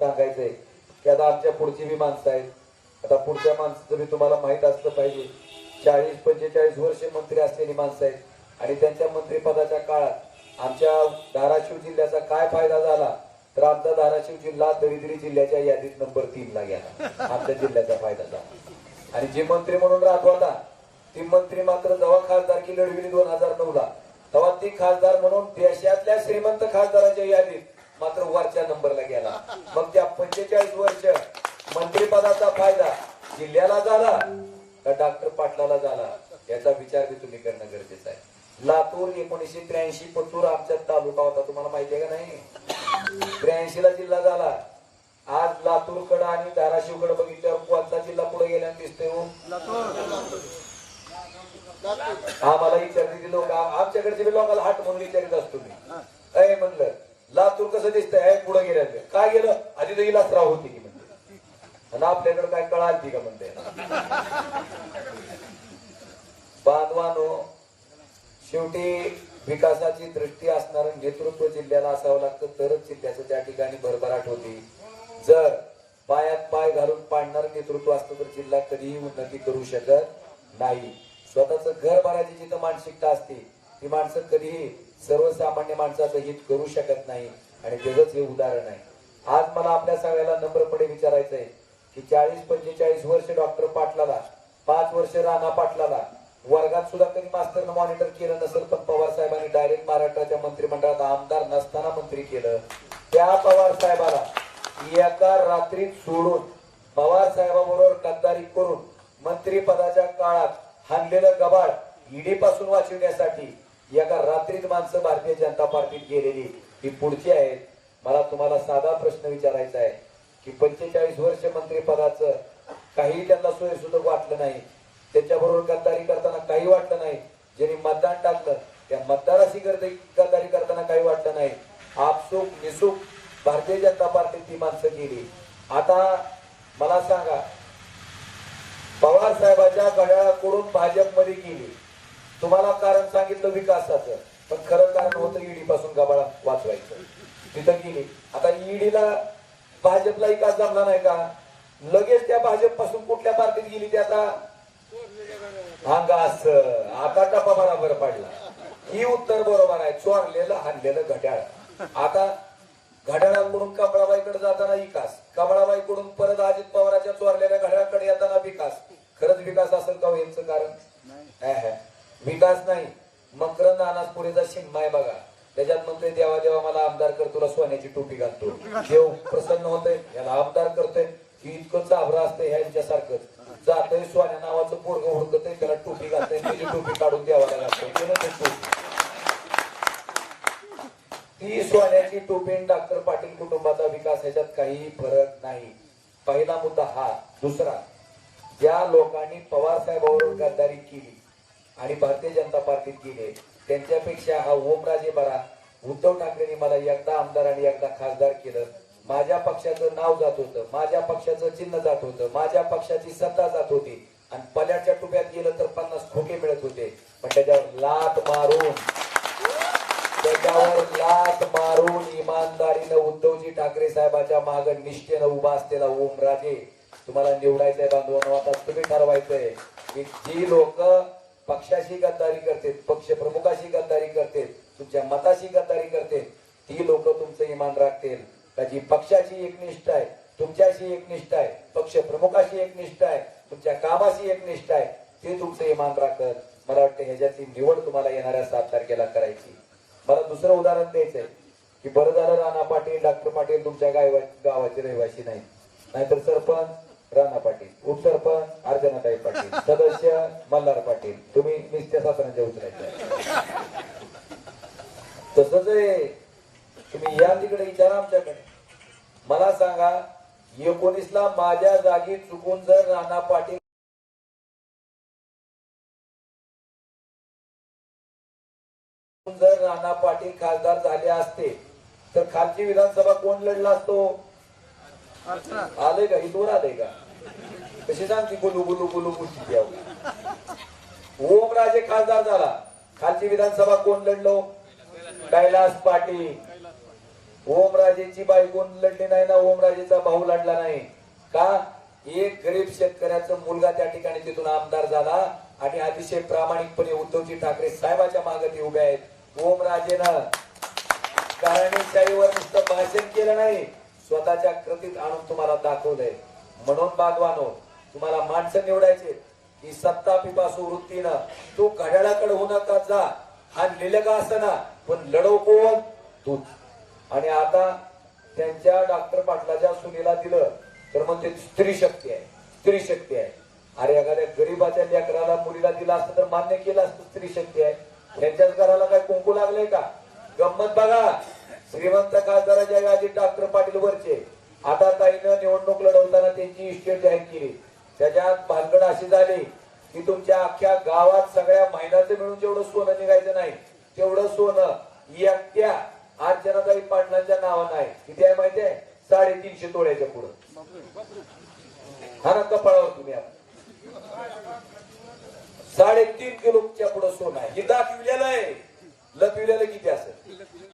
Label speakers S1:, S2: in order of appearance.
S1: सांगायचंय की आता आमच्या पुढची बी माणसं आहेत. आता पुढच्या माणसाचं बी तुम्हाला माहीत असलं पाहिजे चाळीस पंचेचाळीस वर्ष मंत्री असलेली माणसं आहेत. आणि त्यांच्या मंत्रिपदाच्या काळात आमच्या धाराशिव जिल्ह्याचा काय फायदा झाला तर आमचा धाराशिव जिल्हा दरिद्री जिल्ह्याच्या यादीत नंबर तीन ला गेला. आमच्या जिल्ह्याचा फायदा झाला. आणि जे मंत्री म्हणून राहत होता ती मंत्री मात्र जेव्हा खासदारकी लढविली दोन हजार नऊ ला तेव्हा ती खासदार म्हणून देशातल्या श्रीमंत खासदाराच्या यादीत मात्र वरच्या नंबरला गेला. मग त्या पंचेचाळीस वर्ष मंत्रिपदाचा फायदा जिल्ह्याला झाला का डॉक्टर पाटलाला झाला? याचा विचार बी तुम्ही करणं गरजेचं आहे. लातूर एकोणीसशे त्र्याऐंशी पत्तूर आमच्या तालुका होता. तुम्हाला माहिती आहे का नाही? त्र्याऐंशी ला जिल्हा झाला. आज लातूरकडं आणि धाराशिवकडे बघितल्यावर कोणता जिल्हा पुढे गेल्याने दिसतोय हो? आम्हाला विचारते लोक. आमच्याकडचे लोकांना हाट म्हणून विचारित असतो असं दिसतंय पुढे गेलं काय गेलं? आधी तर इलासराव होती की म्हणते. आणि आपल्याकडे काय कळाल ती का म्हणते? बांधवानो शेवटी विकासाची दृष्टी असणारं नेतृत्व जिल्ह्याला असावं लागतं तरच जिल्ह्याचं त्या ठिकाणी भरभराट होती. जर पायात पाय घालून पाडणारं नेतृत्व असतं तर जिल्हा कधीही उन्नती करू शकत नाही. स्वतःच घर भरायची जिथं मानसिकता असते ती माणसं कधीही सर्वसामान्य माणसाचं हित करू शकत नाही. आणि त्याच हे उदाहरण आहे. आज मला आपल्या सगळ्याला नम्रपणे विचारायचं आहे की चाळीस पंचेचाळीस वर्ष डॉक्टर पाटलाला पाच वर्ष राणा पाटलाला वर्गात सुद्धा कधी मास्तरनं मॉनिटर केलं नसेल पण पवार साहेबांनी डायरेक्ट महाराष्ट्राच्या मंत्रिमंडळात आमदार नसताना मंत्री केलं. त्या पवार साहेबाला एका रात्रीत सोडून पवार साहेबाबरोबर गद्दारी करून मंत्री पदाच्या काळात हाणलेलं गबाळ ईडी पासून वाचविण्यासाठी एका रात्रीत माणसं भारतीय जनता पार्टीत गेलेली ही पुढची आहेत मला तुम्हाला साधा प्रश्न विचारायचा आहे की पंचेचाळीस वर्ष मंत्रिपदाचं काही त्यांना सोय वाटलं नाही. त्याच्याबरोबर गद्दारी करताना काही वाटलं नाही. ज्यांनी मतदान टाकलं त्या मतदाराशी गर्दी गद्दारी करताना काही वाटलं नाही. आपसुक निसुक भारतीय जनता पार्टी ती माणसं गेली आता मला सांगा पवार साहेबाच्या घड्याळाकडून भाजपमध्ये गेली तुम्हाला कारण सांगितलं विकासाचं. पण खरं कारण होतं ईडी पासून गबाळा वाचवायचं. तिथं गेली. आता ईडीला भाजपला विकास जमला नाही का? लगेच त्या भाजपपासून कुठल्या पार्टीत गेली ते आता? हांगा असं. आता टप्पा बराबर पडला. ही उत्तर बरोबर आहे. चोरलेलं हाणलेलं घड्याळ. आता घड्याळाकडून कमळाबाईकडे जाताना विकास. कमळाबाईकडून परत अजित पवाराच्या चोरलेल्या घड्याळाकडे येताना विकास. खरंच विकास असेल का हो यांचं कारण? विकास नाही. मकरंद अनासपुरेचा आहे बघा. त्याच्यात म्हणतोय देवा देवा मला आमदार कर तुला सोन्याची टोपी घालतो. देव प्रसन्न होतोय. याला आमदार करतोय. की इतकं चाभरा असतंय ह्यांच्यासारखंच जातोय सोन्या नावाचं पोरग हुडकतोय त्याला टोपी घालतंय त्याची टोपी काढून देवाला घालतोय. केलं ते. टोपी ती सोन्याची टोपी आणि डॉक्टर पाटील कुटुंबाचा विकास ह्याच्यात काही फरक नाही. पहिला मुद्दा हा. दुसरा ज्या लोकांनी पवार साहेबांवर गद्दारी केली आणि भारतीय जनता पार्टीत गेले. त्यांच्यापेक्षा हा ओमराजे बरा उद्धव ठाकरेंनी मला एकदा आमदार आणि एकदा खासदार केलं. माझ्या पक्षाचं नाव जात होतं माझ्या पक्षाचं चिन्ह जात होतं माझ्या पक्षाची सत्ता जात होती. आणि पल्याच्या टुप्यात गेलं तर पन्नास खोके मिळत होते. पण त्याच्यावर लात मारून त्याच्यावर लात मारून इमानदारीनं उद्धवजी ठाकरे साहेबाच्या माग निष्ठेनं उभा असलेला ओमराजे. तुम्हाला निवडायचंय बांधवांना आता तुम्ही ठरवायचंय की जी लोक पक्षाशी गद्दारी करते पक्ष प्रमुखाशी गद्दारी करते तुमच्या मताशी गद्दारी करते ती लोक तुमचं इमान राखतील. का जी पक्षाची एकनिष्ठ आहे तुमच्याशी एकनिष्ठ आहे पक्ष प्रमुखाशी एकनिष्ठ आहे तुमच्या कामाशी एकनिष्ठ आहे ते तुमचं इमान राखत. मला वाटतं ह्याच्यातली निवड तुम्हाला येणाऱ्या सात तारखेला करायची. मला दुसरं उदाहरण द्यायचंय की बरं झालं राणा पाटील डॉक्टर पाटील तुमच्या गावा गावाचे रहिवासी नाही नाहीतर सरपंच राणा पाटील. उपसरपंच अर्चनाताई पाटील सदस्य मल्हार पाटील. तुम्ही निस्त्या शासनाच्या उतरायचं तसंच आहे तुम्ही या तिकडे विचारा आमच्याकडे. मला सांगा एकोणीसला माझ्या जागी चुकून जर राणा पाटील जर राणा पाटील खासदार झाले असते तर खालची विधानसभा कोण लढला असतो? आले का? इथून आले का? कशी सांगते गुलू गुलू गुलू गुलू ओमराजे खासदार झाला खालची विधानसभा कोण लढलो कैलास पाटील ओमराजेची बायको लढली नाही ना ओमराजेचा भाऊ लढला नाही का एक गरीब शेतकऱ्याचा मुलगा त्या ठिकाणी तिथून आमदार झाला आणि अतिशय प्रामाणिकपणे उद्धवजी ठाकरे साहेबाच्या मागे ते उभे आहेत ओमराजेनं कारणी नुसतं भाषण केलं नाही स्वतःच्या कृतीत आणून तुम्हाला दाखवलंय म्हणून बागवानो तुम्हाला माणसं निवडायचे ही सत्ता पिपासू वृत्तीनं तू घड्याळाकडे होऊ नका जा. हा लिलगा असताना पण लढव कोण? तूच आणि आता त्यांच्या डॉक्टर पाटलाच्या सुनीला दिलं तर मग ते स्त्री शक्ती आहे. स्त्री शक्ती आहे. अरे एखाद्या गरीबाच्या लेकराला मुलीला दिला असतं तर मान्य केलं असतं स्त्री शक्ती आहे. त्यांच्याच घराला काय कुंकू लागले का? गंमत बघा. श्रीमंत खासदाराच्या आधी डॉक्टर पाटील वरचे. आता ताईनं निवडणूक लढवताना त्यांची इस्टेट जाहीर केली. त्याच्यात भानगड अशी झाली की तुमच्या अख्ख्या गावात सगळ्या महिन्याचं मिळून जेवढं सोनं निघायचं नाही तेवढं सोनं एकट्या अर्चनाताई पाटलांच्या नावानं आहे. किती आहे माहिती आहे? साडेतीनशे तोळ्याच्या पुढं. हा ना कपाळावर तुम्ही आता. साडेतीन किलोच्या पुढं सोनं आहे. हे दाखविलेलं आहे. लपविलेलं किती असं